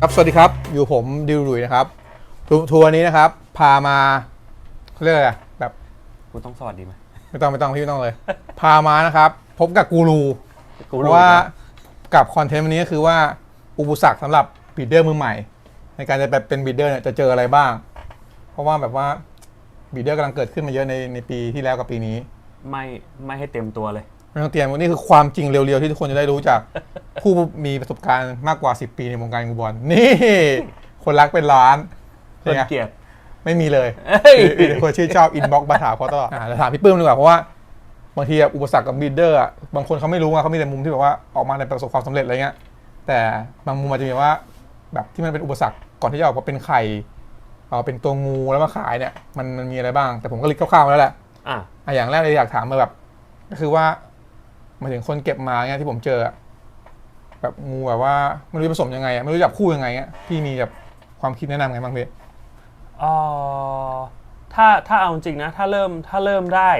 ครับ สวัสดีครับ อยู่ผมดิวหลุยนะครับทัวทัวร์นี้นะครับ พามาเขาเรียกอะไรอะแบบกูต้องสวัสดีไหมไม่ต้องไม่ต้องพี่ไม่ต้องเลย พามานะครับ พบกับกูรูกูเพรู้ราะว่ากับคอนเทนต์วันนี้ก็คือว่าอุปสรรคสำหรับบีดเดอร์มือใหม่ ในการจะแบบเป็นบีดเดอร์เนี่ยจะเจออะไรบ้าง เพราะว่าแบบว่าบีดเดอร์กำลังเกิดขึ้นมาเยอะในในปีที่แล้วกับปีนี้ ไม่ไม่ให้เต็มตัวเลย ไม่ต้องเตรียมนี่คือความจริงเร็วๆ ที่ทุกคนจะได้รู้จาก ผู้มีประสบการณ์มากกว่า 10 ปีในวงการงูบอลนี่ คนรักเป็นล้านคเป็นนไงเกลียดไม่มีเลยเอ้ยมีแต่คนชื่นชอบอินบ็อกซ์มาถามเขาตลอดอ่าแล้วถามพี่ปื้มดีกว่าเพราะว่าบางทีอะอุปสรรคกับบีดเดอร์อะบางคนเขาไม่รู้ไงเขามีแต่มุมที่แบบว่าออกมาในประสบความสำเร็จอะไรเงี้ย แต่บางมุมอาจจะมีว่า แบบที่มันเป็นอุปสรรคก่อนที่จะออกมาเป็นไข่เออเป็นตัวงูแล้วมาขายเนี่ยมันมันมีอะไรบ้าง แต่ผมก็ลิสต์คร่าวๆมาแล้วแหละอะอะอย่างแรกเลยอยากถามมาแบบ ก็คือว่า หมายถึงคนเก็บมาเนี่ยที่ผมเจออะแบบงูแบบว่าไม่รู้จะผสมยังไงอะไม่รู้จับคู่ยังไงอะพี่มีแบบความคิดแนะนำไงบ้างพี่ เอ่อถ้าถ้าเอาจริงนะถ้าเริ่มถ้าเริ่มได้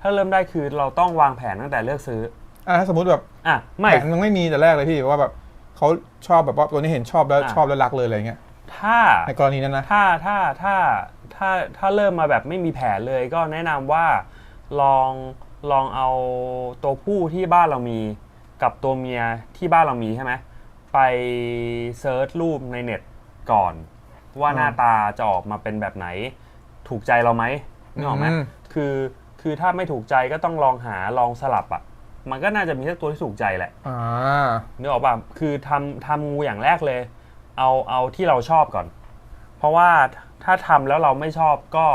ถ้าเริ่มได้คือเราต้องวางแผนตั้งแต่เลือกซื้ออะถ้าสมมติแบบอะไม่ แผนมันไม่มีแต่แรกเลยพี่ว่าแบบเขาชอบแบบว่าตัวนี้เห็นชอบแล้วอะ ชอบแล้วรักเลยอะไรเงี้ยถ้า ในกรณีนั้นนะ ถ้าถ้าถ้าถ้าถ้าเริ่มมาแบบไม่มีแผนเลยก็แนะนำว่าลอง ลองเอาตัวผู้ที่บ้านเรามีกับตัวเมียที่บ้านเรามีใช่ไหมไปเซิร์ชรูปในเน็ตก่อน ว่าอืมหน้าตาจะออกมาเป็นแบบไหน ถูกใจเราไหมนึกออกไหมอืม คือคือถ้าไม่ถูกใจก็ต้องลองหาลองสลับอะ มันก็น่าจะมีสักตัวที่ถูกใจแหละ อ่า นึกออกป่ะ คือทำทำงูอย่างแรกเลย เอาเอาที่เราชอบก่อน เพราะว่าถ้าทำแล้วเราไม่ชอบก็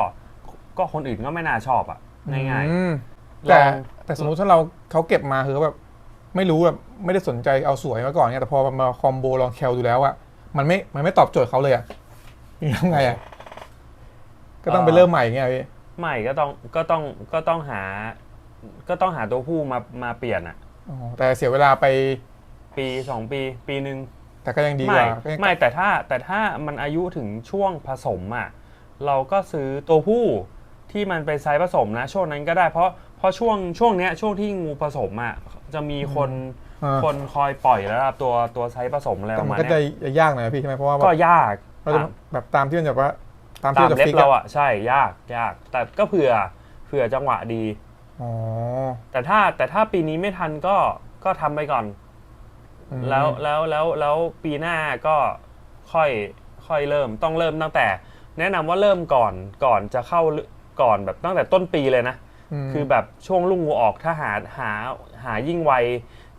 ก็คนอื่นก็ไม่น่าชอบอะง่ายอืมๆ แต่ลองแต่สมมติถ้าเราเขาเก็บมาคือเขาแบบ ไม่รู้แบบไม่ได้สนใจเอาสวยมาก่อนเนี่ยแต่พอมาคอมโบลองแคลดูแล้วอะมันไม่มันไม่ตอบโจทย์เขาเลยอะนี่ทำไงอะก็ต้องไปเริ่มใหม่เงี้ยพี่ไม่ก็ต้องก็ต้องก็ต้องหา ก็ต้องหาตัวผู้มามาเปลี่ยนอะอ๋อแต่เสียเวลาไปปีสองปีปีหนึ่งแต่ก็ยังดีกไม่ว่าก็ยังไม่แต่ถ้าแต่ถ้ามันอายุถึงช่วงผสมอะเราก็ซื้อตัวผู้ที่มันเป็นไซส์ผสมนะช่วงนั้นก็ได้เพราะ เพราะช่วงช่วงเนี้ยช่วงที่งูผสมอะจะมีคนอ่า คนคอยปล่อยแล้วตัวตัวไซส์ผสมอะไรปแต่ระมัมานณก็จะเนี้ยยากหน่อยนะพี่ใช่ไหมเพราะว่าแบบก็ยากเราจะตามแบบตามที่มันแบบว่าตามตาที่มเราจะเล็บฟิกเราอะอะใช่ยากยาก แต่ก็เผื่อเผื่อจังหวะดี อ๋อแต่ถ้าแต่ถ้าปีนี้ไม่ทันก็ก็ทำไปก่อน อืมแล้วแล้วแล้วแล้วปีหน้าก็ค่อยค่อยเริ่มต้องเริ่มตั้งแต่ แนะนำว่าเริ่มก่อนก่อนจะเข้าก่อนแบบตั้งแต่ต้นปีเลยนะม คือแบบช่วงลูกงูออกถ้าหาหาหายิ่งไว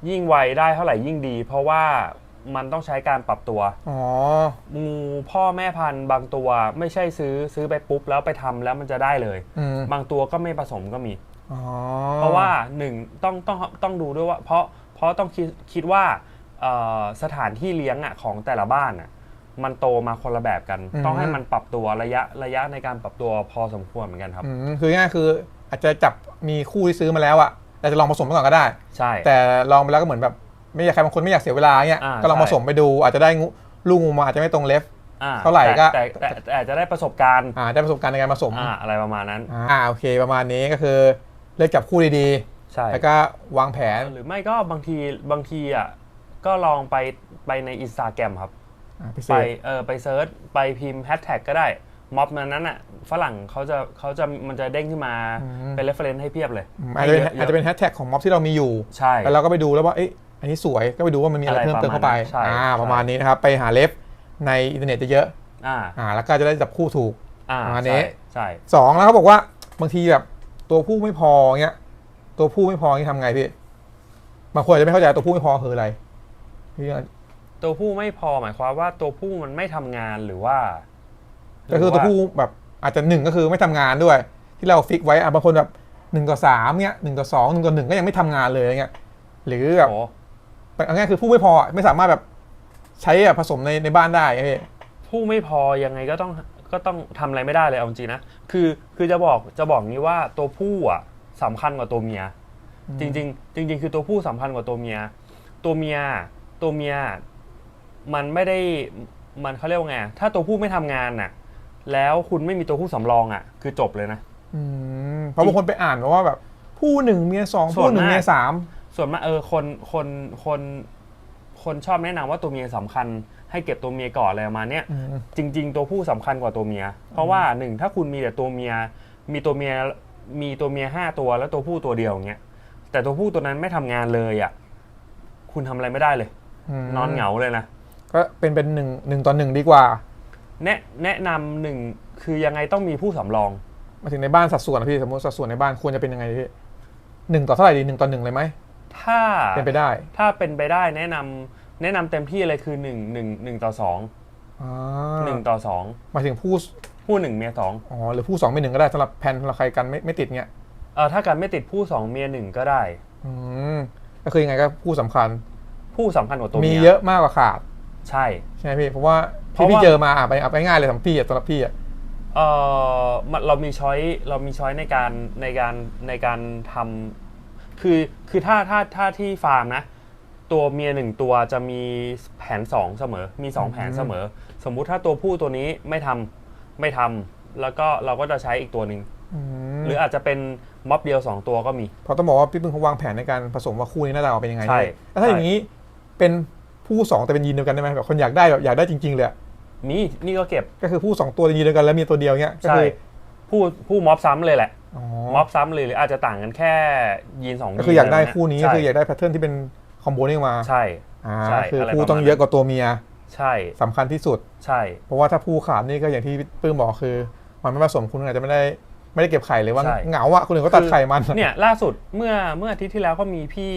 ยิ่งไวได้เท่าไหร่ยิ่งดี เพราะว่ามันต้องใช้การปรับตัวอ๋องูพ่อแม่พันธุ์บางตัวไม่ใช่ซื้อซื้อไปปุ๊บแล้วไปทำแล้วมันจะได้เลยอืมบางตัวก็ไม่ผสมก็มีอ๋อเพราะว่าหนึ่งต้องต้องต้องดูด้วยว่า เพราะเพราะต้องคิดคิดว่าเอ่อสถานที่เลี้ยงอะของแต่ละบ้านอะมันโตมาคนละแบบกัน ต้องให้มันปรับตัวระยะระยะในการปรับตัวพอสมควรเหมือนกันครับอืมคือง่ายๆคือ อาจจะจับมีคู่ที่ซื้อมาแล้วอะแต่จะลองผสมไปก่อนก็ได้ ใช่ แต่ลองไปแล้วก็เหมือนแบบ ไม่อยากใครบางคนไม่อยากเสียเวลาเงี้ย อ่าก็ลองใช่ ผสมไปดู อาจจะได้งูลูกงูมาอาจจะไม่ตรงเลฟ อ่เท่าไหร่ก็ แต่แต่แต่แต่อาจจะได้ประสบการณ์อ่าได้ประสบการณ์ในการผสม อ่าอะไรประมาณนั้น อ่าโอเคประมาณนี้ก็คือเลือกจับคู่ดีใช่ ๆ แล้วก็วางแผนหรือไม่ก็บางทีบางทีอะก็ลองไปไปในอินสตาแกรมครับ อ่าพิเศไปษเออไปเซิร์ชไปพิมพ์แฮชแท็กก็ได้ ม็อบนั้นอะฝรั่งเขาจะเขาจะมันจะเด้งขึ้นมาอืมเป็นเรฟเฟรนซ์ให้เพียบเลยอืมอาจจะเป็นให้ยอาจจะเป็นแฮชแท็กของม็อบที่เรามีอยู่ใช่แล้วเราก็ไปดูแล้วว่าเอ๊ะอันนี้สวยก็ไปดูว่ามันมีอะไรอะไรเพิ่มเติมเข้าไปประมาณนั้นใช่อ่าใช่ประมาณนี้นะครับไปหาเลฟในอินเทอร์เน็ตเยอะอ่าๆอ่าแล้วก็จะได้จับคู่ถูกอ่าประมาณนี้ใช่ใช่สองแล้วเขาบอกว่าบางทีแบบตัวผู้ไม่พอเงี้ยตัวผู้ไม่พอนี่ทำไงพี่บางคนอาจจะไม่เข้าใจตัวผู้ไม่พอคืออะไรพี่ตัวผู้ไม่พอหมายความว่าตัวผู้มันไม่ทำงานหรือว่า ก็คือตัวผู้แบบอาจจะหนึ่งก็คือไม่ทำงานด้วย ที่เราฟิกไว้อะบางคนแบบหนึ่งต่อสามเนี้ยหนึ่งต่อสองหนึ่งต่อหนึ่งก็ยังไม่ทำงานเลยอะไรเงี้ยหรือแบบโอ้เอาง่ายๆคือผู้ไม่พอไม่สามารถแบบใช้แบบผสมในในบ้านได้ไงพี่ผู้ไม่พอยังไงก็ต้องก็ต้องทำอะไรไม่ได้เลยเอาจริงๆนะคือคือจะบอกจะบอกงี้ว่าตัวผู้อะสำคัญกว่าตัวเมีย จริงๆจริงๆคือตัวผู้สำคัญกว่าตัวเมีย ตัวเมียตัวเมียมันไม่ได้มันเขาเรียกว่าไงถ้าตัวผู้ไม่ทำงานน่ะ แล้วคุณไม่มีตัวผู้สำรองอะ คือจบเลยนะ อืมเพราะบางคนไปอ่านมาว่าแบบ ผู้หนึ่งเมียสองส่วนผู้หนึ่งมาก เมียสาม ส่วนมากเออคนคนคนคคนชอบแนะนำว่าตัวเมียสำคัญ ให้เก็บตัวเมียก่อนอะไรประมาณเนี้ยอืม จริง ๆ ตัวผู้สำคัญกว่าตัวเมีย เพราะว่าหนึ่งถ้าคุณมีแต่ตัวเมียมีตัวเมียมีตัวเมียห้าตัวแล้วตัวผู้ตัวเดียวอย่างเงี้ยแต่ตัวผู้ตัวนั้นไม่ทำงานเลยอะคุณทำอะไรไม่ได้เลย มนอนเหงาเลยนะ ก็เป็นเป็นหนึ่งหนึ่งต่อหนึ่งดีกว่า แนะแนะนำหนึ่งคือยังไงต้องมีผู้สำรอง มาถึงในบ้านสัดส่วนนะพี่สมมติสัดส่วนในบ้านควรจะเป็นยังไงพี่หนึ่งต่อเท่าไหร่ดีหนึ่งต่อหนึ่งเลยไหมถ้าเป็นไปได้ ถ้าเป็นไปได้แนะนำแนะนำเต็มที่เลยคือหนึ่งหนึ่งหนึ่งต่อสองอ่าหนึ่งต่อสองหมายถึงผู้ผู้หนึ่งเมียสองอ๋อหรือผู้สองเป็นหนึ่งก็ได้สำหรับแผนสำหรับใครกันไม่ไม่ติดเงี้ยเออถ้าการไม่ติดผู้สองเมียหนึ่งก็ได้ อืมก็คือยังไงก็ผู้สำคัญ ผู้สำคัญกว่าตัวมีเมียเยอะมากกว่าขาด ใช่ ใช่ไหมพี่เพราะว่าเพ ที่ราะพี่ว่าเจอมาอะไปเอาไปง่ายเลยสำหรับพี่อะสำหรับพี่อะ เออมันเรามีช้อยเรามีช้อยในการในการในการทำคือคือถ้าถ้าถ้าที่ฟาร์มนะ ตัวเมียหนึ่งตัวจะมีแผนสองเสมอ มีสองแผนเสมอ สมมุติถ้าตัวผู้ตัวนี้ไม่ทำไม่ทำแล้วก็เราก็จะใช้อีกตัวหนึ่งอืมหรืออาจจะเป็นม็อบเดียวสองตัวก็มี เพราะต้องบอกว่าพี่ปึ้งเขาวางแผนในการผสมว่าคู่นี้หน้าตาออกเป็นยังไงใช่แล้วถ้าอย่างนี้เป็นผู้สองแต่เป็นยีนเดียวกันได้ไหมแบบคนอยากได้แบบอยากได้จริงๆเลยอะ มีนี่ก็เก็บก็คือผู้สองตัวยีนเดียวกันแล้วมีตัวเดียวเงี้ยก็ใช่คือผู้ผู้ม็อบซ้ำเลยแหละอ๋อม็อบซ้ำเลยหรืออาจจะต่างกันแค่ยีนสองยีนก็คืออยากได้ะรแบบคู่นี้ใช่ก็คืออยากได้แพทเทิร์นที่เป็นคอมโบนี้ออกมาใช่ อ่าใช่คืออะไร คู่ประมาณต้องเยอะกว่าตัวเมียใช่สำคัญที่สุด ใช่ เพราะว่าถ้าผู้ขาดนี่ก็อย่างที่พี่ปื้มบอกคือ มันไม่ผสมคุณอาจจะไม่ได้ไม่ได้เก็บไข่เลยว่าใช่ เหงาอะคนอื่นก็ตัดไข่มัน เนี่ยล่าสุดเมื่อเมื่ออาทิตย์ที่แล้วก็มีพี่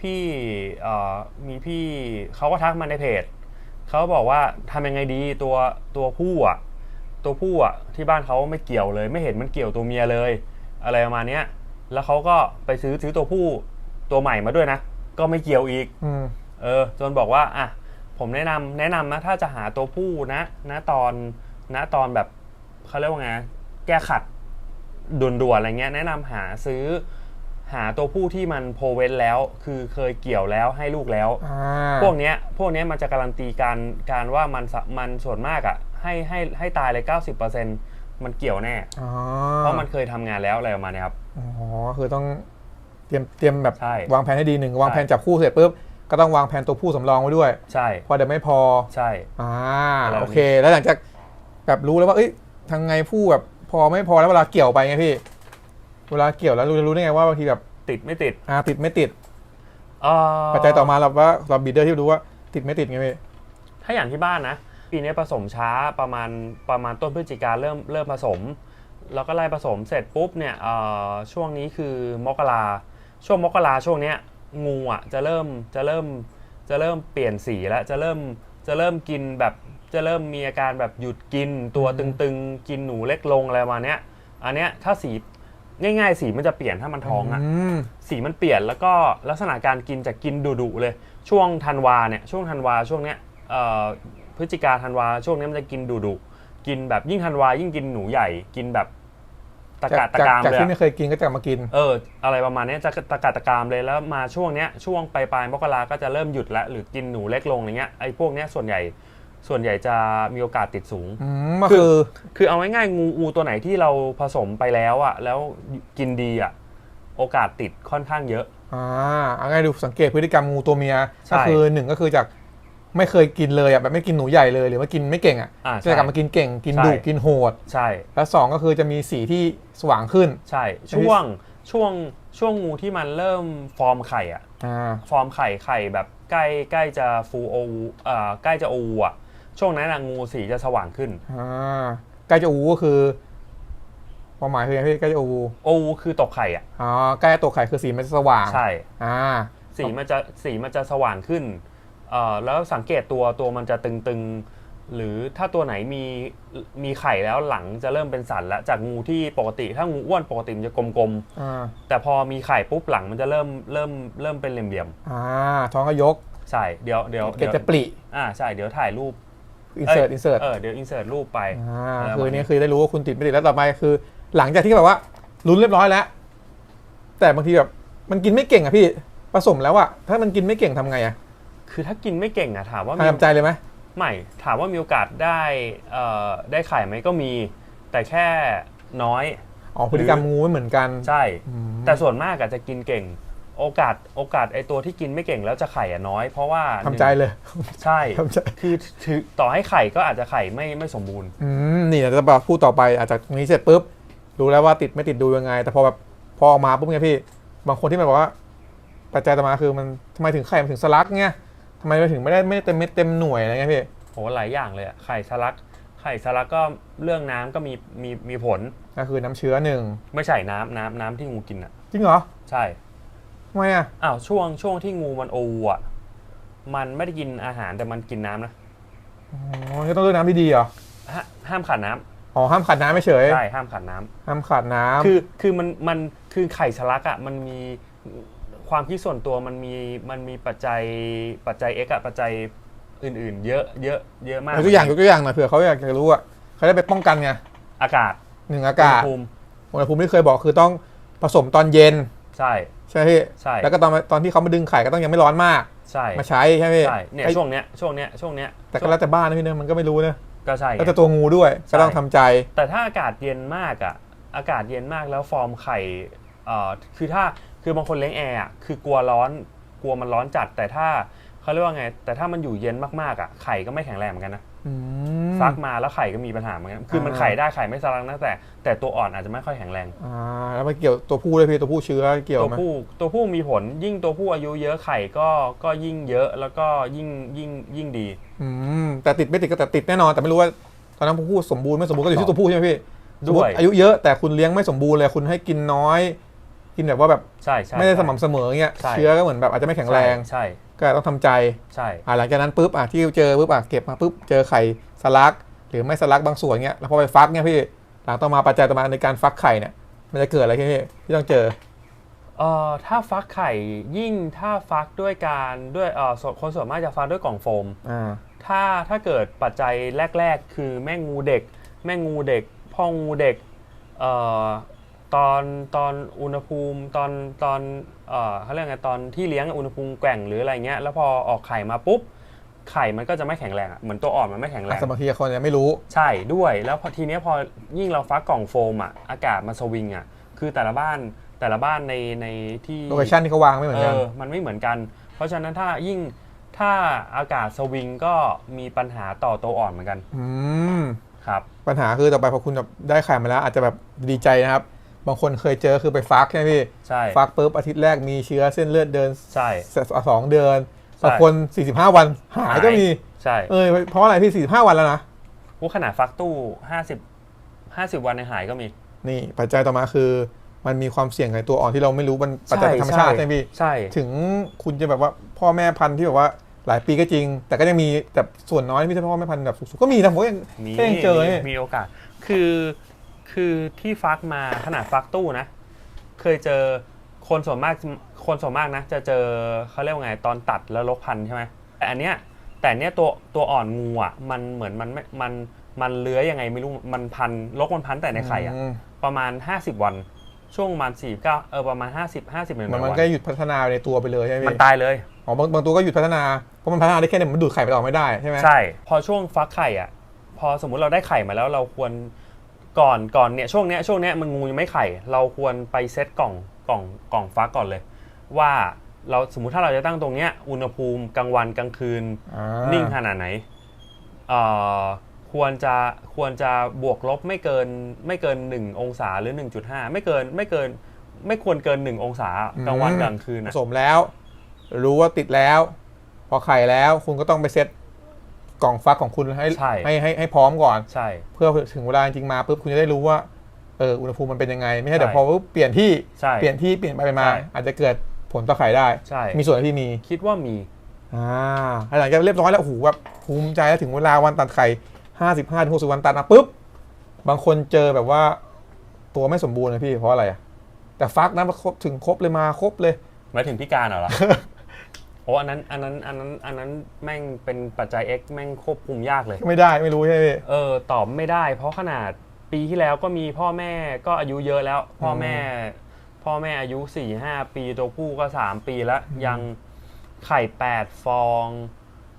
พี่เอ่อมีพี่เขาก็ทักมาในเพจ เขาบอกว่าทำยังไงดีตัวตัวผู้อะตัวผู้อะที่บ้านเขาไม่เกี่ยวเลย ไม่เห็นมันเกี่ยวตัวเมียเลย อะไรประมาณเนี้ย แล้วเขาก็ไปซื้อซื้อตัวผู้ตัวใหม่มาด้วยนะ ก็ไม่เกี่ยวอีกอืมเออ จนบอกว่าอะผมแนะนำแนะนำนะ ถ้าจะหาตัวผู้นะณตอนณตอนแบบเขาเรียกว่าไงแก้ขัดด่วนๆอะไรเงี้ย แนะนำหาซื้อ หาตัวผู้ที่มันโพเวนแล้ว คือเคยเกี่ยวแล้วให้ลูกแล้ว อ่าพวกเนี้ยพวกเนี้ยมันจะการันตีการการว่ามันสะมันส่วนมากอะ่ะให้ให้ให้ตายเลย 90%มันเกี่ยวแน่ อ๋อเพราะมันเคยทำงานแล้วอะไรประมาณเนี้ยครับ อ๋อคือต้องเตรียมเตรียมแบบใช่วางแผนให้ดีหนึ่งวางใช่ แผนจับคู่เสร็จปุ๊บก็ต้องวางแผนตัวผู้สำรองไว้ด้วยใช่เพอเดี๋ยวไม่พอ ใช่ อ่าอะไรแบบนี้ โอเค แล้วหลังจากแบบรู้แล้วว่าเอ้ยทางไงผู้แบบพอไม่พอแล้วเวลาเกี่ยวไปไงพี่ เวลาเกี่ยวแล้วรู้จะรู้ได้ไงว่าบางทีแบบติดไม่ติดอ่าติดไม่ติดเอ่อปัจจัยต่อมาเราว่าเราบีดเดอร์ที่รู้ว่าติดไม่ติดไงพี่ถ้าอย่างที่บ้านนะ ปีนี้ผสมช้าประมาณประมาณต้นพฤศจิกาเริ่มเริ่มผสม แล้วก็ไล่ผสมเสร็จปุ๊บเนี่ยเอ่อช่วงนี้คือมกราช่วงมกราช่วงเนี้ยงูอะจะเริ่มจะเริ่มจะเริ่มเปลี่ยนสีแล้วจะเริ่มจะเริ่มกินแบบจะเริ่มมีอาการแบบหยุดกินตัวตึงๆ กินหนูเล็กลงอะไรประมาณเนี้ยอันเนี้ยถ้าสี ง่ายๆ สีมันจะเปลี่ยนถ้ามันท้องอะมสีมันเปลี่ยนแล้วก็ลักษณะการกินจะกินดุๆเลย ช่วงธันวาเนี่ยช่วงธันวาช่วงเนี้ยเอ่อพฤศจิกาธันวาช่วงเนี้ยมันจะกินดุๆกินแบบยิ่งธันวายิ่งกินหนูใหญ่กินแบบตะจากกาตะจากกามจากเลยที่อะไม่เคยกินก็จะมากิน เออ อะไรประมาณเนี้ยจะตะกาตะกามเลยแล้วมาช่วงเนี้ยช่วงปลายปลายๆมกราก็จะเริ่มหยุดละหรือกินหนูเล็กลงอะไรเงี้ยไอ้พวกเนี้ยส่วนใหญ่ ส่วนใหญ่จะมีโอกาสติดสูง อืมก็คือ คือเอาง่ายๆงูงูตัวไหนที่เราผสมไปแล้วอะแล้วกินดีอะโอกาสติดค่อนข้างเยอะ อ่าเอาง่ายดูสังเกตพฤติกรรมงูตัวเมียใช่ก็คือหนึ่งก็คือจากไม่เคยกินเลยอะแบบไม่กินหนูใหญ่เลยหรือว่ากินไม่เก่งอะอ่าจะกลับมากินเก่งกินใช่ดุกินโหด ใช่ แล้วสองก็คือจะมีสีที่สว่างขึ้น ใช่ ช่วงช่วงช่วงงูที่มันเริ่มฟอร์มไข่อะอ่า ฟอร์มไข่ไข่แบบใกล้ใกล้จะฟูโอเอ่อใกล้จะโอวูอะ ช่วงนั้นนะงูสีจะสว่างขึ้นอ่าใกล้จะอูก็คือความหมายคือไงพี่ใกล้จะอูโอวูคือตกไข่อะอ๋อใกล้ตัวไข่คือสีมันจะสว่างใช่ อ่า สีมันจะสีมันจะสว่างขึ้นเอ่อแล้วสังเกตตัวตัวมันจะตึงๆ หรือถ้าตัวไหนมีมีไข่แล้วหลังจะเริ่มเป็นสันแล้วจากงูที่ปกติ ถ้างูอ้วนปกติมันจะกลมอ่า ๆ แต่พอมีไข่ปุ๊บหลังมันจะเริ่มเริ่มเริ่มเป็นเหลี่ยมอ่า ท้องก็ยกๆใช่เดี๋ยวเดี๋ยวเกเดี๋ยวจะปริอ่าใช่เดี๋ยวถ่ายรูป อินเสิร์ตอินเสิร์ตเออเดี๋ยวอินเสิร์ตรูปไปอ่าอะไรคือประมาณนี้นี่คือได้รู้ว่าคุณติดไม่ติดแล้วต่อไปคือ หลังจากที่แบบว่าลุ้นเรียบร้อยแล้ว แต่บางทีแบบมันกินไม่เก่งอะพี่ผสมแล้วอะถ้ามันกินไม่เก่งทำไงอะคือถ้ากินไม่เก่งอะถามว่ามีทำใจเลยไหมไม่ถามว่ามีโอกาสได้เอ่อได้ไข่ไหมก็มี แต่แค่น้อยอ๋อพฤติกรรมงูไม่เหมือนกัน ใช่อืมแต่ส่วนมากอาจจะกินเก่ง โอกาสโอกาสไอตัวที่กินไม่เก่งแล้วจะไข่อะน้อย เพราะว่าทำใจเลย ใช่ทำใจ คือถือต่อให้ไข่ก็อาจจะไข่ไม่ไม่สมบูรณ์อืมนี่จะบอกพูดต่อไปอาจจะตรงนี้เสร็จปุ๊บรู้แล้วว่าติดไม่ติดดูยังไง แต่พอแบบพอออกมาปุ๊บไงพี่ บางคนที่มันบอกว่าปัจจัยต่อมาคือมันทำไมถึงไข่มันถึงสลักเงี้ยทำไมมันถึงไม่ได้ไม่ได้เต็มเม็ดเต็มหน่วยอะไรเงี้ยพี่โหหลายอย่างเลยอะไข่สลักไข่สลักก็เรื่องน้ำก็มีมีมีผลก็คือน้ำเชื้อหนึ่งไม่ใช่น้ำน้ำน้ำที่งูกินอะจริงเหรอใช่ ทำไมอะอ้าวช่วงช่วงที่งูมันโออะมันไม่ได้กินอาหารแต่มันกินน้ำนะอ๋อก็ต้องเลือกน้ำดีๆเหรอฮะห้ามขาดน้ำอ๋อห้ามขาดน้ำไม่เฉยใช่ห้ามขาดน้ำห้ามขาดน้ำคือคือมันมันคือไข่สลักอะมันมีความคิดส่วนตัวมันมีมันมีปัจจัยปัจจัยเอกอะปัจจัยอื่นๆ เยอะเยอะเยอะมากยกตัวอย่างยกตัวอย่างหน่อยเผื่อเขาอยากจะรู้อะเขาได้ไปป้องกันไงอากาศหนึ่งอากาศอุณหภูมิอุณหภูมิที่เคยบอกคือต้องผสมตอนเย็น ใช่ ใช่ไหมพี่ใช่ แล้วก็ตอนตอนที่เขามาดึงไข่ก็ต้องยังไม่ร้อนมาก ใช่มาใช้ใช่ไหมพี่ใช่เนี่ยไอ้ช่วงเนี้ยช่วงเนี้ยช่วงเนี้ยแต่ก็แล้วแต่บ้านนะพี่เนอะมันก็ไม่รู้นะก็ใช่ไง แล้วแต่ตัวงูด้วยก็ต้องทำใจ แต่ถ้าอากาศเย็นมากอะ อากาศเย็นมากแล้วฟอร์มไข่เอ่อคือถ้าคือบางคนเลี้ยงแอร์อะคือกลัวร้อนกลัวมันร้อนจัด แต่ถ้าเขาเรียกว่าไง แต่ถ้ามันอยู่เย็นมากๆอะไข่ก็ไม่แข็งแรงเหมือนกันนะ อืมฟักมาแล้วไข่ก็มีปัญหาเหมือนกันคือมันอ่าไข่ได้ไข่ไม่สลังนะแต่แต่ตัวอ่อนอาจจะไม่ค่อยแข็งแรงอ่าแล้วมันเกี่ยวตัวผู้ด้วยพี่ตัวผู้เชื้อเกี่ยวตัวไหมผู้ตัวผู้มีผลยิ่งตัวผู้อายุเยอะไข่ก็ก็ยิ่งเยอะแล้วก็ยิ่งยิ่งยิ่งดีอืมแต่ติดไม่ติดก็แต่ติดแน่นอนแต่ไม่รู้ว่าตอนนั้นผู้สมบูรณ์ไม่สมบูรณ์ก็อยู่ที่ตัวผู้ใช่ไหมพี่สมมุติด้วยอายุเยอะแต่คุณเลี้ยงไม่สมบูรณ์เลยคุณให้กินน้อย กินแบบว่าแบบใช่ใช่ไม่ได้สม่ำเสมอเงี้ยใช่เชื้อก็เหมือนแบบอาจจะไม่แข็งแรงใช่ ก็ต้องทำใจใช่อ่าหลังจากนั้นปุ๊บอะที่เจอปุ๊บอะเก็บมาปุ๊บเจอไข่สลัก หรือไม่สลักบางส่วนเงี้ยแล้วพอไปฟักเงี้ยพี่หลังต่อมาปัจจัยต่อมาในการฟักไข่เนี่ยมันจะเกิดอะไรขึ้นพี่ที่ต้องเจอเอ่อถ้าฟักไข่ยิ่งถ้าฟักด้วยการด้วยเอ่อส่วนคนส่วนมากจะฟักด้วยกล่องโฟมอ่าถ้าถ้าเกิดปัจจัยแรก ๆ คือแม่งูเด็ก แม่งูเด็ก พ่องูเด็กเอ่อ ตอนตอนอุณหภูมิตอนตอนเอ่อเขาเรียกไงตอนที่เลี้ยงอุณหภูมิแกว่งหรืออะไรเงี้ยแล้วพอออกไข่มาปุ๊บไข่มันก็จะไม่แข็งแรงอะเหมือนตัวอ่อนมันไม่แข็งแรงสมบางทีคนยังไม่รู้ ใช่ด้วยแล้วพอทีเนี้ยพอยิ่งเราฟักกล่องโฟมอะอากาศมันสวิงอะคือแต่ละบ้านแต่ละบ้านในในที่ โลเคชั่นที่เขาวางไม่เหมือนกันเออมันไม่เหมือนกัน เพราะฉะนั้นถ้ายิ่งถ้าอากาศสวิงก็มีปัญหาต่อตัวอ่อนเหมือนกันอืม ครับ ปัญหาคือต่อไปพอคุณแบบได้ไข่มาแล้ว อาจจะแบบดีใจนะครับ บางคนเคยเจอคือไปฟักใช่ไหมพี่ใช่ฟักปุ๊บอาทิตย์แรกมีเชื้อเส้นเลือดเดินใช่สองเดือนใช่บางคน45 วันหายก็มีใช่เออเพราะอะไรพี่ 45 วันแล้วนะว่าขนาดฟักตู้ 50 50 วันในหายก็มี นี่ปัจจัยต่อมาคือมันมีความเสี่ยงในตัวอ่อนที่เราไม่รู้มันปัจจัยธรรมชาติใช่ไหมพี่ใช่ถึงคุณจะแบบว่าพ่อแม่พันธุ์ที่แบบว่าหลายปีก็จริง แต่ก็ยังมีแต่ส่วนน้อยที่ไม่ใช่พ่อแม่พันธุ์แบบสุดๆก็มีนะผมก็ยังมีก็ยังเจอเนี่ยมีโอกาส คือ คือที่ฟักมาขนาดฟักตู้นะ เคยเจอคนส่วนมากคนส่วนมากนะ จะเจอเขาเรียกว่าไงตอนตัดแล้วลกพันธุ์ใช่ไหมแต่อันเนี้ยแต่อันเนี้ยตัวตัวอ่อนงูอะมันเหมือนมันไม่มันมันเลื้อยยังไงไม่รู้มันพันลกมันพันแต่ในไข่อะมประมาณ 50 วัน ช่วงประมาณ4 9เออประมาณ 50 50หนึ่งมันมันวันก็หยุดพัฒนาในตัวไปเลยใช่ไหมมันพี่ตายเลยอ๋อบางบางตัวก็หยุดพัฒนาเพราะมันพัฒนาได้แค่เนี่ยมันดูดไข่ไปออกไม่ได้ใช่ไหมใช่ พอช่วงฟักไข่อะพอสมมุติเราได้ไข่มาแล้วเราควร ก่อนก่อนเนี่ยช่วงเนี้ยช่วงเนี้ยมันงูยังไม่ไข่ เราควรไปเซตกล่องกล่องกล่องฟักก่อนเลย ว่าเราสมมุติถ้าเราจะตั้งตรงเนี้ยอุณหภูมิกลางวันกลางคืนอ่านิ่งขนาดไหนเอ่อควรจะควรจะบวกลบไม่เกินไม่เกิน 1 องศาหรือ 1.5 ไม่เกินไม่เกินไม่ควรเกิน 1 องศากลางวันกลางคืนผอะสมแล้ว รู้ว่าติดแล้ว พอไข่แล้วคุณก็ต้องไปเซ็ต กล่องฟักของคุณให้ใช่ ให้ให้ให้พร้อมก่อน ใช่ เพื่อถึงเวลาจริงๆมาปุ๊บคุณจะได้รู้ว่าเอออุณหภูมิมันเป็นยังไง ไม่ใช่เดี๋ยวใช่พอปุ๊บเปลี่ยนที่ใช่เปลี่ยนที่เปลี่ยนไปไปมา ใช่อาจจะเกิดผลต่อไข่ได้ ใช่ มีส่วนที่มีคิดว่ามี อ่าหลังจากเรียบร้อยแล้วโอ้โหแบบภูมิใจแล้วถึงเวลาวันตัดไข่ห้าสิบห้าถึงหกสิบวันตัดมาปุ๊บบางคนเจอแบบว่าตัวไม่สมบูรณ์นะพี่เพราะอะไรอะแต่ฟักนะมาครบถึงครบเลยมาครบเลย หมายถึงพิการเหรอโอ้อันนั้นอันนั้นอันนั้นอันนั้นแม่งเป็นปัจจัย X แม่งควบคุมยากเลย ไม่ได้ไม่รู้ใช่ไหมพี่ เออตอบไม่ได้ เพราะขนาดปีที่แล้วก็มีพ่อแม่ก็อายุเยอะแล้ว พ่อแม่ พ่อแม่อายุ4ี่ห้าปีตัวผู้ก็3ปีแล้ว ยังไข่8ฟอง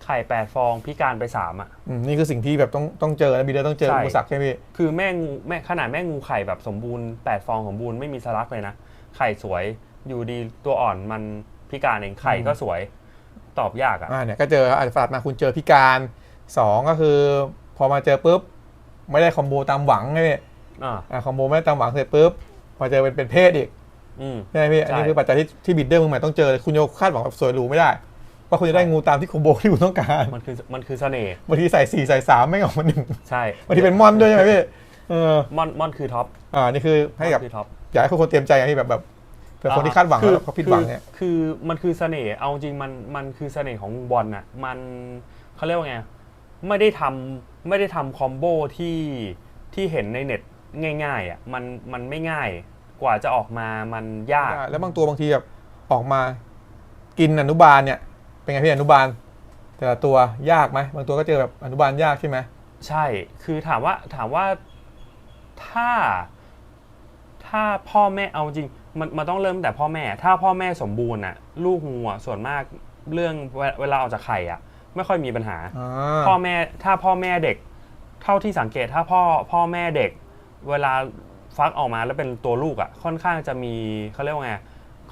ไข่8ฟองพิการไป3อะ อืมนี่คือสิ่งที่แบบต้องต้องเจอนะบีเดอร์ต้องเจอใช่ อุปสรรคใช่ไหมพี่ คือแม่งูแม่ขนาดแม่งูไข่แบบสมบูรณ์8ฟองสมบูรณ์ไม่มีสลักเลยนะ ไข่สวยอยู่ดีตัวอ่อนมันพิการเองไข่ก็สวย ตอบยากอะอ่าเนี่ยก็เจออาจจะฝาดมาคุณเจอพิการสองก็คือ พอมาเจอปุ๊บ ไม่ได้คอมโบตามหวังไงพี่อ่าอ่าคอมโบไม่ได้ตามหวังเสร็จปุ๊บมาเจอเป็นเป็นเพศอีกอืมใช่ไหมพี่อันนี้ใช่คือปัจจัยที่ที่บิดเดอร์มือใหม่ต้องเจอคุณโยคาดหวังแบบสวยหรูไม่ได้ว่าคุณจะได้งูตามที่คอมโบที่คุณต้องการมันคือมันคือเสน่ห์บางทีใส่สี่ใส่สามไม่งออกมาหนึ่งใช่บางทีเป็นมอนด้วยใช่ไหมพี่เออมอนมอนคือท็อปอ่านี่คือให้กับมอนคือท็อปอยากให้คนเตรียมใจไงพี่แบบแบบ แบบคนที่คาดหวังคือแล้วเขาผิดหวังเนี่ยคือคือมันคือเสน่ห์เอาจริงมันมันคือเสน่ห์ของบอลน่ะมันเขาเรียกว่าไงไม่ได้ทำไม่ได้ทำคอมโบที่ที่เห็นในเน็ตง่ายๆอะมันมันไม่ง่ายกว่าจะออกมามันยาก แล้วบางตัวบางทีแบบออกมากินอนุบาลเนี่ย เป็นไงพี่อนุบาล แต่ละตัวยากไหมบางตัวก็เจอแบบอนุบาลยากใช่ไหมใช่ คือถามว่าถามว่าถ้าถ้าพ่อแม่เอาจริง มันมันต้องเริ่มแต่พ่อแม่ ถ้าพ่อแม่สมบูรณ์น่ะ ลูกงูอะส่วนมากเรื่องเวเวลาออกจากไข่อะ ไม่ค่อยมีปัญหาอ่าพ่อแม่ถ้าพ่อแม่เด็ก เท่าที่สังเกตถ้าพ่อพ่อแม่เด็ก เวลาฟักออกมาแล้วเป็นตัวลูกอะ ค่อนข้างจะมีเขาเรียกว่าไง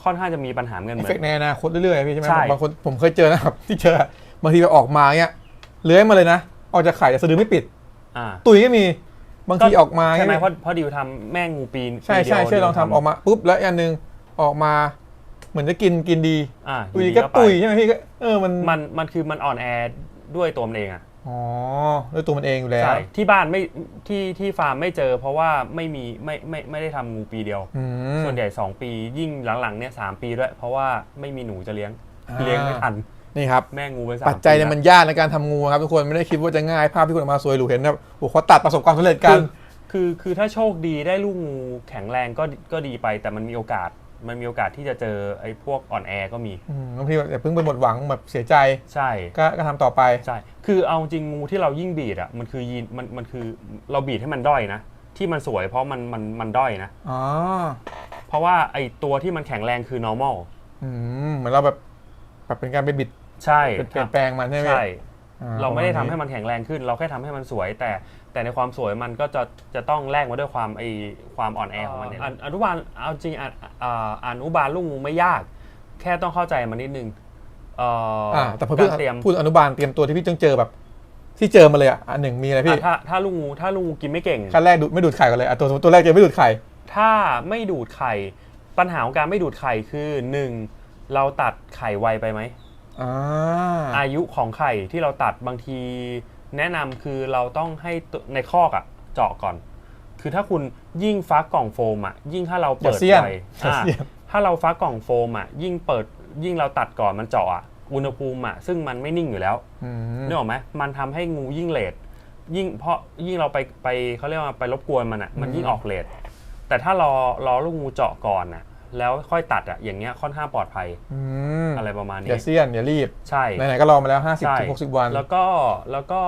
ค่อนข้างจะมีปัญหาเงินเหเอฟมือเฟกนต์ในอนาคตเรื่อยๆพี่ใช่ไหมใช่บางคนผมเคยเจอนะครับ ที่เจอบางทีแบบออกมาเนี่ยเลื้อยมาเลยนะออกจากไข่แต่สะดือไม่ปิดอ่าตุยก็มี บางทีออกมาใช่ไหมเนี่ยเพราะเพราะดิวทำแม่งูปีนใช่ปีเดียวใช่ใช่ดิวลองทำออกมาปุ๊บแล้วอีกอันหนึงออกมาเหมือนจะกินกินดีอ่าตุยดีก็ไปตุยใช่ไหมพี่ก็เออมันมันมันคือมันอ่อนแอด้วยตัวมันเองอะอ๋อด้วยตัวมันเองอยู่แล้วใช่ที่บ้านไม่ที่ที่ฟาร์มไม่เจอ เพราะว่าไม่มีไม่ไม่ไม่ได้ทำงูปีเดียวอืมส่วนใหญ่ 2 ปียิ่งหลังๆเนี่ยสามปีด้วยเพราราะว่าไม่มีหนูจะเลี้ยงอ่าเลี้ยงไม่ทัน นี่ครับ แม่งูไปสามปัจจัยปีเนี่ยละมันยากในการทำงูครับทุกคนไม่ได้คิดว่าจะง่ายภาพที่คุณออกมาสวยหรูเห็นแบบโอ้โหเขาตัดประสบความสำเร็จกัคืน อคือคือถ้าโชคดีได้ลูกงูแข็งแรงก็ก็ดีไป แต่มันมีโอกาสมันมีโอกาสที่จะเจอไอ้พวกอ่อนแอก็มีอืมบางทีแบบอย่าเพิ่งไปหมดหวังแบบเสียใจใช่ ก็ก็ทำต่อไป ใช่ คือเอาจริงงูที่เรายิ่งบีดอะ มันคือยีน มัน มันคือเราบีดให้มันด้อยนะ ที่มันสวยเพราะมัน มัน มันด้อยนะ อ๋อเพราะว่าไอ้ตัวที่มันแข็งแรงคือ normal อืมเหมือนเราแบบ แบบเป็นการไปบิดใช่เป็นเปลี่ยนแปลงมันใช่ไหมใช่อ่เราไม่ได้ทำให้ประาณนี้มันแข็งแรงขึ้น เราแค่ทำให้มันสวย แต่แต่ในความสวยมันก็จะจะต้องแลกมาด้วยความไอความอ่อนแอของมันเนี่ยอนอนุบาลเอาจริงอะอ่าอนุบาลลูกงูไม่ยาก แค่ต้องเข้าใจมันนิดนึงเอ่อออ่าแต่พอพูดการเตรียมพูดอนุบาลเตรียมตัวที่พี่ต้องเจอแบบ ที่เจอมาเลยอะอันหนึ่งมีอะไรพี่อะถ้าถ้าลูกงูถ้าลูกงูกินไม่เก่งขั้นแรกดูไม่ดูดไข่ก่อนเลยอะตัวตัวแรกเจอไม่ดูดไข่ถ้าไม่ดูดไข่ปัญหาของการไม่ดูดไข่คือหนึ่ง เราตัดไข่ไวไปไหมอ่าอายุของไข่ที่เราตัดบางทีแนะนำคือเราต้องให้ตัวในคอกอะเจาะก่อน คือถ้าคุณยิ่งฟักกล่องโฟมอะยิ่งถ้าเราอย่าเปิดเสี้ยนไวอย่าอ่าเสี้ยนถ้าเราฟักกล่องโฟมอะยิ่งเปิดยิ่งเราตัดก่อนมันเจาะอะอุณหภูมิอะซึ่งมันไม่นิ่งอยู่แล้ว อืม นึกออกไหมมันทำให้งูยิ่งเลทยิ่งเพราะยิ่งเราไปไปเขาเรียกว่าไปรบกวนมันอะมันยิ่งออกเลทแต่ถ้ารอรอลูกงูเจาะก่อนอะ แล้วค่อยตัดอะอย่างเงี้ยค่อนข้างปลอดภัยอืมอะไรประมาณอย่านี้เสี้ยนอย่ารีบใช่ไหนๆก็รอมาแล้วห้าสิบใช่ถึงหกสิบวัน แล้วก็แล้วก็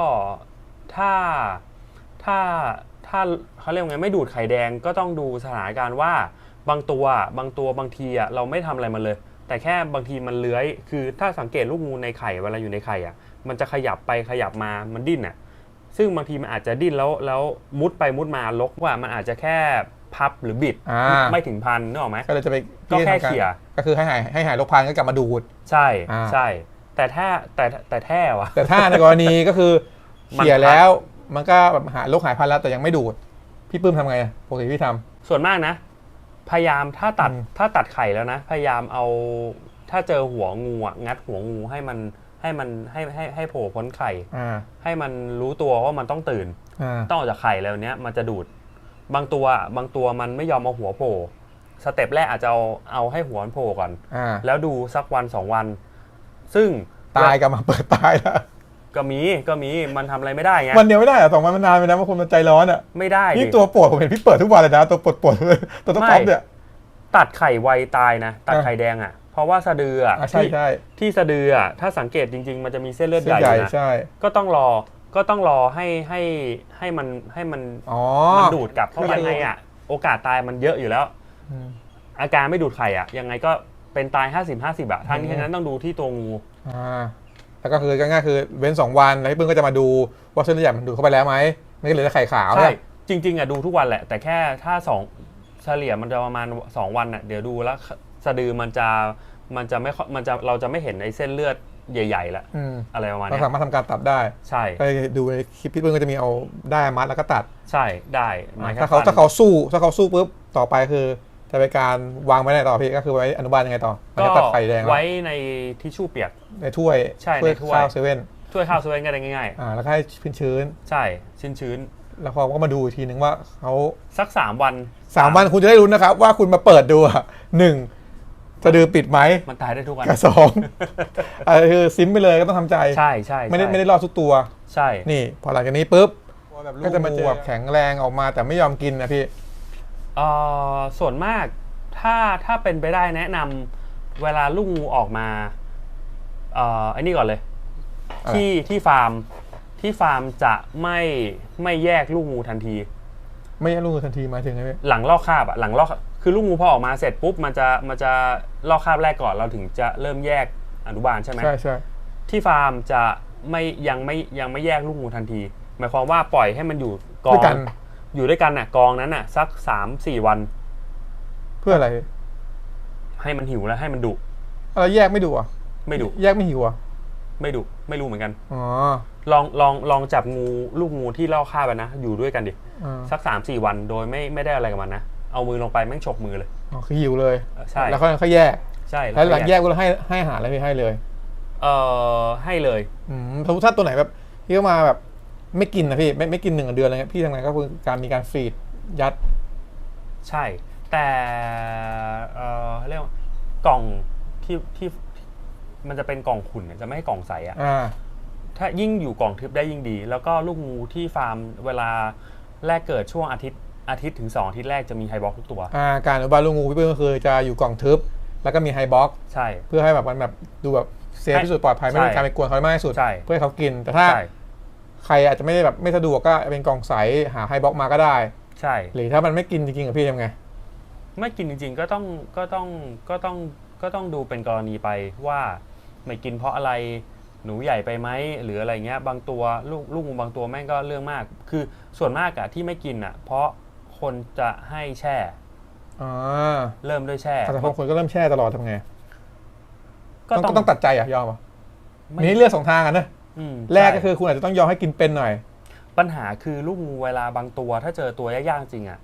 ถ้าถ้าถ้าเขาเรียกว่าไงไม่ดูดไข่แดงก็ต้องดูสถานการณ์ว่าบางตัวบางตัวบางทีอะเราไม่ทำอะไรมันเลย แต่แค่บางทีมันเลื้อย คือถ้าสังเกตลูกงูในไข่เวลาอยู่ในไข่อะมันจะขยับไปขยับมามันดิ้นอะซึ่งบางทีมันอาจจะดิ้นแล้วแล้วมุดไปมุดมาลกว่ามันอาจจะแค่ พับหรือบิดอ่า ไม่ถึงพันนึกออกไหม ก็เลยจะไปก็แค่ที่ทำารเขี่ย ก็คือให้หายให้หายโรคพันก็กลับมาดูด ใช่อ่า ใช่ แต่ถ้าแต่แต่แท้วะ แต่ถ้าในกรณีก็คือมันเขี่ยแล้ว มันก็แบบหายโรคหายพันธุ์แล้วแต่ยังไม่ดูด พี่ปื้มทำไงอะปกติพี่ทส่วนมากนะ พยายามถ้าตัดอืม ถ้าตัดไข่แล้วนะ พยายามเอาถ้าเจอหัวงูอะงัดหัวงูให้มันให้มันให้ให้ให้โผล่พ้นไข่ำอ่าให้มันรู้ตัวว่ามันต้องตื่น อ่าต้องออกจากไข่แล้วเนี้ยมันจะดูด บางตัวบางตัวมันไม่ยอมเอาหัวโผล่สเต็ปแรกอาจจะเอาเอาให้หัวมันโผล่ก่อน อ่าแล้วดูสักวันสองวัน ซึ่งตายกลับมาเปิดตายแล้วก็มีก็มีมันทำอะไรไม่ได้ไงวันเดียวไม่ได้อะสองวันมันนานไปนะบางคนมันใจร้อนอะไม่ได้ดินี่ตัวโปวดผมเห็นพี่เปิดทุกวันเลยนะ ตัวปวดปวดเลยตัวต้องไม่ ป๊อปเนี่ยตัดไข่ไวตายนะ ตัดอะไข่แดงอะ เพราะว่าสะดืออะอ่าใช่ที่ใช่ที่สะดืออะถ้าสังเกตจริง ๆ มันจะมีเส้นเลือดเส้ใหนญ่ใหญ่อยู่นะใช่ ก็ต้องรอ ก็ต้องรอให้ให้ให้มันให้มันอ๋อ มันดูดกลับเพราะคือยังไงอะ โอกาสตายมันเยอะอยู่แล้ว อืม อาการไม่ดูดไข่อะ ยังไงก็เป็นตาย 50 50อะทั้งนี้อืม ทั้งนั้นต้องดูที่ตัวงู อ่าแล้วก็คือง่ายๆคือเว้นสองวันแล้วพี่ปื้มก็จะมาดูว่าเส้นเลือดใหญ่มันดูดเข้าไปแล้วไหมไม่ก็เหลือแต่ไข่ขาวใช่ เนี่ยจริง ๆอะดูทุกวันแหละ แต่แค่ถ้าสองเฉลี่ยมันจะประมาณ 2 วันอะ เดี๋ยวดูแล้วสะดือมันจะมันจะไม่ค่อยมันจะเราจะไม่เห็นไอ้เส้นเลือด ใหญ่ๆละอืมอะไรประมาณเราเนี้ยสามารถทำการตัดได้ใช่ไปดูในคลิปพี่เปิ้ลก็จะมีเอาได้มัดแล้วก็ตัด ใช่ได้ไม้แค่ถ้าเขาฟันถ้าเขาสู้ถ้าเขาสู้ปุ๊บต่อไปคือจะเป็นการวางไว้ไหนต่อพี่ก็คือไว้อนุบาลยังไงต่อมันก็จะตัดไข่แดงแล้วไว้ในทิชชู่เปียก ในถ้วยใช่ถ้วยในถ้วย ข้าวเซเว่นช่วยข้าวสเวนกันได้ง่ายอ่าแล้วก็ให้ชื้นๆ ใช่ชื้นชื้นๆแล้วเขาก็มาดูอีกทีนึงว่าเขาๆสักสามวัน สามวันคุณจะได้รู้นะครับว่าคุณมาเปิดดูอะหนึ่ง จะดือปิดไหมมันตายได้ทุกวันกับสองอ่าคือซิมไปเลยก็ต้องทำใจ ใช่ใช่ไม่ได้ใช่ไม่ได้รอดทุกตัว ใช่ นี่พอหลังจากนี้ปุ๊บก็จะมาเจอแบบแข็งแรงออกมาแต่ไม่ยอมกินนะพี่ เอ่อส่วนมากถ้าถ้าเป็นไปได้แนะนำเวลาลูกงูออกมาเอ่อไอ้นี่ก่อนเลย อะไร ที่ที่ฟาร์มที่ฟาร์มจะไม่ไม่แยกลูกงูทันที ไม่ใช่ลูกทันทีหมายถึงไงพี่หลังลอกคราบอะหลังลอก คือลูกงูพอออกมาเสร็จปุ๊บมันจะมันจะลอกคราบแรกก่อนเราถึงจะเริ่มแยกอนุบาลใช่ไหมใช่ใช่ที่ฟาร์มจะไม่ยังไม่ยังไม่แยกลูกงูทันที หมายความว่าปล่อยให้มันอยู่กอด้วยงกันอยู่ด้วยกันน่ะกองนั้นน่ะ สักสามสี่วันเพื่ออะไร ให้มันหิวแล้วให้มันดุอะไรแยกไม่ดูอะ ไม่ดุแยกไม่หิวอะ ไม่ดุไม่รู้เหมือนกัน อ๋อลองลองลองจับงูลูกงูที่เล่าฆ่าไปนะอยู่ด้วยกันดิ อ่าสักสามสี่วันโดยไม่ไม่ได้อะไรกับมันนะ เอามือลงไปแม่งฉกมือเลยอ๋อคือหิวเลยเออใช่แล้วเขาค่อยแยกใช่แล้วหลังก็แยกก็ให้ให้อาหารอะไรพี่ให้เลยเออให้เลย อืมสมมติถ้าตัวไหนแบบที่เขามาแบบไม่กินนะพี่ไม่ไม่กินหนึ่งเดือนอะไรเงี้ยพี่ทำไงก็คือการมีการฟีดยัด ใช่ แต่เออเรียกว่ากล่องที่ที่มันจะเป็นกล่องขุ่นจะไม่ให้กล่องใสอะ อ่า ถ้ายิ่งอยู่กล่องทึบได้ยิ่งดี แล้วก็ลูกงูที่ฟาร์มเวลาแรกเกิดช่วงอาทิตย์ อาทิตย์ถึงสองอาทิตย์แรกจะมีไฮบ็อกทุกตัว อ่าการอนุบาลลูกงูพี่เปิ้ลก็คือจะอยู่กล่องทึบ แล้วก็มีไฮบ็อกใช่ เพื่อให้แบบมันแบบดูแบบเซฟที่สุดปลอดภัยไม่มีใช่การไปกวนเขามากที่สุด ใช่ เพื่อให้เขากินแต่ถ้า ใช่ใครอาจจะไม่ได้แบบไม่สะดวกก็เป็นกล่องใสหาไฮบ็อกมาก็ได้ ใช่ หรือถ้ามันไม่กินจริงๆกับพี่ทำไง ไม่กินจริงๆก็ต้องก็ต้องก็ต้องก็ต้องดูเป็นกรณีไปว่าไม่กินเพราะอะไรหนูใหญ่ไปไหมหรืออะไรเงี้ยบางตัวลูกลูกงูบางตัวแม่งก็เรื่องมาก คือส่วนมากอะที่ไม่กินอะเพราะ คนจะให้แช่ อ่าเริ่มด้วยแช่แต่บางคนก็เริ่มแช่ตลอดทำไงก็ต้องต้องต้องตัดใจอะยอมอะไม่มีให้เลือกสองทางอะนะมแรกใช่ก็คือคุณอาจจะต้องยอมให้กินเป็นหน่อย ปัญหาคือลูกงูเวลาบางตัว ถ้าเจอตัวยากๆจริงอะ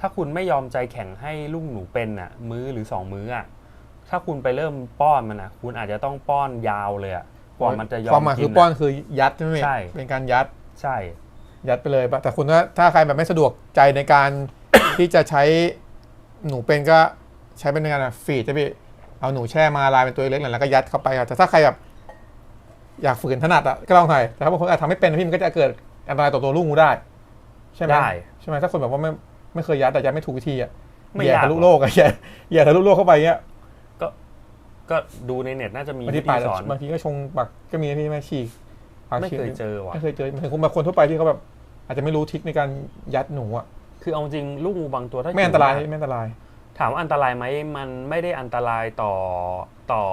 ถ้าคุณไม่ยอมใจแข็งให้ลูกหนูเป็นอะมื้อหรือสองมื้ออะถ้าคุณไปเริ่มป้อนมันอะคุณอาจจะต้องป้อนยาวเลยอะกว่ามันจะยอมความหมายกิคือนป้อนอะคือยัดใช่ไหมพี่ใช่เป็นการยัดใช่ ยัดไปเลยปะแต่คุณถ้าถ้าใครแบบไม่สะดวกใจในการ ที่จะใช้หนูเป็นก็ใช้เป็นงานฟีดใช่พี่เอาหนูแช่มาลายเป็นตัวเล็กๆหน่อยแล้วก็ยัดเข้าไปครับแต่ถ้าใครแบบอยากฝืนถนัดอะก็ลองหน่อยแต่ถ้าบางคนอาจทำไม่เป็นพี่มันก็จะเกิดอันตรายต่อตัวลูกงูได้ ใช่ไหมได้ ใช่ไหมถ้าคนแบบว่าไม่ไม่เคยยัดแต่ยัดไม่ถูกวิธีอะไม่แย่ยากทะลุโลกอะแย่แย่ทะลุโลกเข้าไปเงี้ยก็ดูในเน็ตน่าจะมีบางทีวิปาธีกสอนบางทีก็ชงปากก็มีนะพี่แม่ฉีกปาก ไม่ฉีกเคยเจอว่ะไม่เคยเจอหมายถึงคนบางคนทั่วไปที่เขาแบบอาจจะไม่รู้ทริคในการยัดหนูอะคือเอาจริงลูกงูบางตัวถ้าไม่อันตรายหิวมกไม่อันตราย ถามว่าอันตรายไหมมันไม่ได้อันตรายต่อต่อ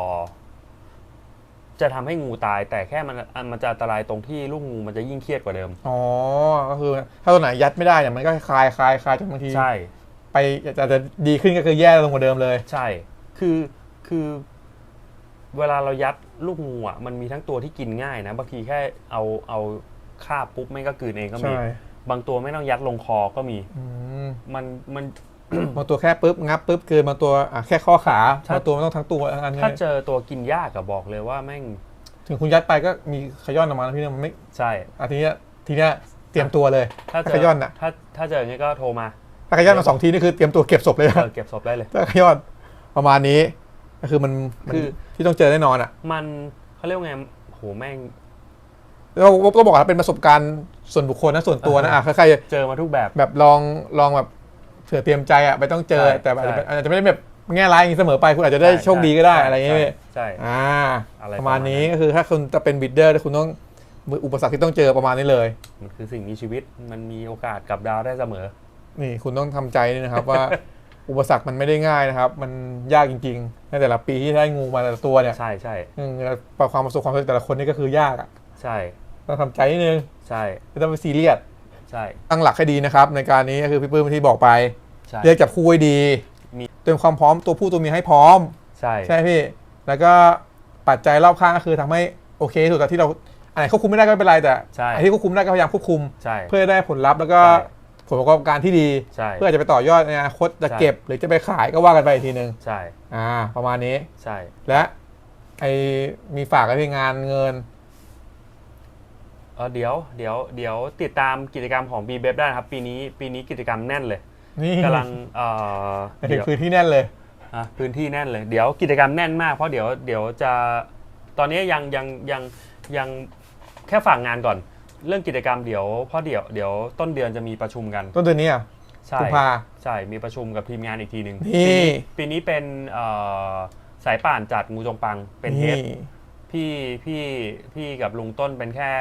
จะทำให้งูตาย แต่แค่มันมันจะอันตรายตรงที่ลูกงูมันจะยิ่งเครียดกว่าเดิมอ๋อก็คือ ถ้าตัวไหนยัดไม่ได้เนี่ยมันก็คลายคลายคลายจนบางทีใช่ ไปอาจจะดีขึ้นก็คือแย่ลงกว่าเดิมเลย ใช่ คือคือ เวลาเรายัด ลูกงูอะมันมีทั้งตัวที่กินง่ายนะบางทีแค่เอาเอาคาบปุ๊บไม่งก็กลืนเองก็มี ใช่บางตัวไม่ต้องยัดลงคอก็มี อืมมันมัน บางตัวแค่ปุ๊บงับปุ๊บเกินบางตัวอะแค่ข้อขาถ้า บางตัวไม่ต้องทั้งตัวทั้งอันเนี่ถ้ายเจอตัวกินยากอะบอกเลยว่าแม่งถึงคุณยัดไปก็มีขย้อนออกมาแล้วพี่เนี่ยมันไม่ใช่อะทีเนี้ยทีเนี้ยเตรียมตัวเลยถ้าเจขย้อนอะถ้าถ้าเจออย่างนี้ก็โทรมาถ้าขย้อนมาสองทีนี่คือเตรียมตัวเก็บศพเลยเอนะอเก็บศพได้เลย ถ้าขย้อนประมาณนี้ก็ คือมันมันคือ ที่ต้องเจอแน่นอนอะมันเขาเรียกว่าไงโหแม่งเราก็บอกว่าเป็นประสบการณ์ส่วนบุคคลนะส่วนตัวนะอะใครๆเจอมาทุกแบบแบบลองลองแบบเผื่อเตรียมใจอะไม่ต้องเจอ ใช่แต่อาจจะใช่ อาจจะไม่ได้แบบแง่ร้ายอย่างนี้เสมอไปคุณอาจจะได้โชคดีก็ได้ใช่อะไรอย่างเงี้ยใช่ใช่ อ่าอะไรประมาณนี้ประมาณนั้น ก็คือถ้าคุณจะเป็นบิดเดอร์คุณต้องมีอุปสรรคที่ต้องเจอประมาณนี้เลย มันคือสิ่งมีชีวิตมันมีโอกาสกลับดาวได้เสมอ นี่คุณต้องทำใจนี่นะครับว่า อุปสรรคมันไม่ได้ง่ายนะครับ มันยากจริงๆ ในแต่ละปีที่ได้งูมาแต่ละตัวเนี่ยใช่ใช่อืมแล้วประความประสบความสำเร็จแต่ละคนนี่ก็คือยากอะใช่ต้องทำใจนิดนึงใช่ไม่ต้องไปซีเรียสใช่ตั้งหลักให้ดีนะครับ ในการนี้ก็คือพี่ปื้มที่บอกไปใช่เลือกจับคู่ให้ดีมีเตรียมความพร้อมตัวผู้ตัวเมียให้พร้อม ใช่ใช่พี่ แล้วก็ปัจจัยรอบข้างก็คือทำให้โอเคที่สุดกับที่เราอันไหนควบคุมไม่ได้ก็ไม่เป็นไรแต่ใช่อันที่ควบคุมได้ก็พยายามควบคุมใช่เพื่อให้ได้ผลลัพธ์แล้วก็ใช่ ผลประกอบการที่ดี ใช่ เพื่อจะไปต่อยอดในอนาคตจะใช่ เก็บหรือจะไปขายก็ว่ากันไปอีกทีนึงใช่ อ่า ประมาณนี้ ใช่ และไอมีฝากไว้ที่งานเงิน เออเดี๋ยว เดี๋ยว เดี๋ยวติดตามกิจกรรมของ b b ได้นะครับ ปีนี้ ปีนี้กิจกรรมแน่นเลยนี่กำลัง เอ่อถึเดี๋งยว พื้นที่แน่นเลย อะพื้นที่แน่นเลย เดี๋ยวกิจกรรมแน่นมากเพราะเดี๋ยวเดี๋ยวจะตอนนี้ยังยังยังยังแค่ฝากงานก่อน เรื่องกิจกรรมเดี๋ยวเพราะเดี๋ยวเดี๋ยวต้นเดือนจะมีประชุมกันต้นเดือนนี้อะใช่กุมภาใช่มีประชุมกับทีมงานอีกทีหนึ่งนี่ปีนี้เป็นเอ่อสายป่านจัดงูจงปังเป็นเฮดพี่พี่พี่กับลุงต้นเป็นแค่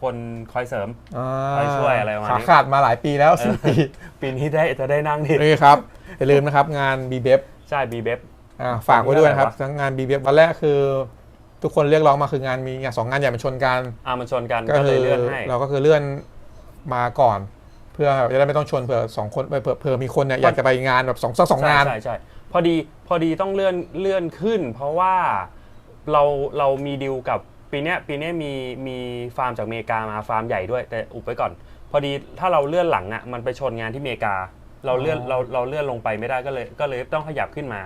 คนคอยเสริม อ่าไปช่วยอะไรประมาณนี้ ขาขาดมาหลายปีแล้วสิบปีปีนี้ได้จะได้นั่งดินี่ครับ อย่าลืมนะครับงาน b b ใช่บีเบฟ อ่าฝากไว้ด้วยนะครับวันนี้ทั้งงาน b b วันแรกคือ ทุกคนเรียกร้องมาคืองานมีงานสองงานใหญ่มาชนกันอ่ามันชนกันก็ก็เลคืยอเลื่อนให้เราก็คือเลื่อนมาก่อน เพื่อจะได้ไม่ต้องชนเผื่อสองคนเผื่อเผื่อมีคนเนี่ยอยากจะไปงานแบบสองสักสองงานใช่ใช่ใช่พอดีพอดีต้องเลื่อนเลื่อนขึ้น เพราะว่าเราเรามีดีลกับปีเนี้ยปีเนี้ยมีมีฟาร์มจากอเมริกามาฟาร์มใหญ่ด้วยแต่อุบไว้ก่อน พอดีถ้าเราเลื่อนหลังอะมันไปชนงานที่อเมริกา เราเลื่อนอ๋อเราเราเลื่อนลงไปไม่ได้ก็เลยก็เลยต้องขยับขึ้นมา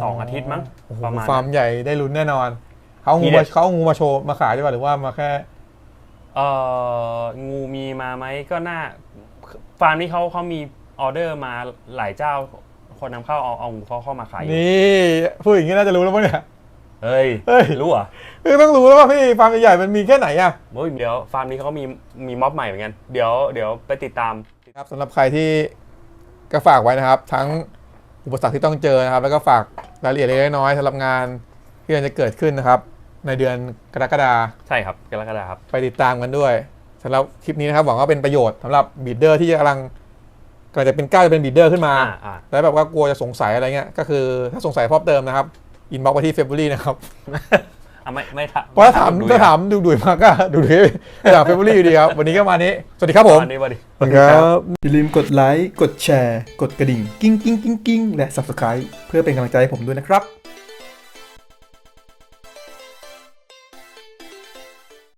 สองอาทิตย์มั้งโอ้โหประมาณนั้นฟาร์มใหญ่ได้ลุ้นแน่นอน เขาเอาทีงูเด็มาดเขาเอางูมาโชว์มาขายด้วยป่ะหรือว่ามาแค่ เอ่องูมีมาไหมก็น่าฟาร์มนี้เขาเขามีออเดอร์มาหลายเจ้า คนนำเข้าเอาเอางูเขาเข้ามาขายอยู่นี่พูดอย่างนี้น่าจะรู้แล้วป่ะเนี่ย เฮ้ยเฮ้ย รู้เหรอะคือต้องรู้แล้วว่าพี่ฟาร์มใหญ่ๆมันมีแค่ไหนอะโอ้ยเดี๋ยวฟาร์มนี้เขามีมีม็อบใหม่เหมือนกันเดี๋ยวเดี๋ยวไปติดตาม ครับสำหรับใครที่ก็ฝากไว้นะครับ ทั้งอุปสรรคที่ต้องเจอนะครับ แล้วก็ฝากรายละเอียดเล็กๆน้อยๆสำหรับงานที่จะเกิดขึ้นนะครับ ในเดือนกรกฎาใช่ครับกรกฎาครับ ไปติดตามกันด้วยสำหรับคลิปนี้นะครับหวังว่าเป็นประโยชน์สำหรับบีดเดอร์ที่กำลังกำลังจะเป็นก้าวจะเป็นบีดเดอร์ขึ้นมาอ่าอ่าแล้วแบบว่ากลัวจะสงสัยอะไรเงี้ยก็คือถ้าสงสัยเพิ่มเติมนะครับอินบ็อกไปที่เฟบ r รี่นะครับอะไม่ไม่ถามเพราะถ้าถามดูถ้าถามดูดุยมากก็ดูดุยถามเฟบ r รี่อยู่ดีครับ วันนี้ก็มานี้ สวัสดีครับผมวันนี้วันนี้อย่าลืมกดไลค์กดแชร์ กดกระดิ่ง กิ้งกิ้งกิ้งกิ้งและ Subscribe เพื่อเป็นกำลังใจให้ผมด้วยนะครับ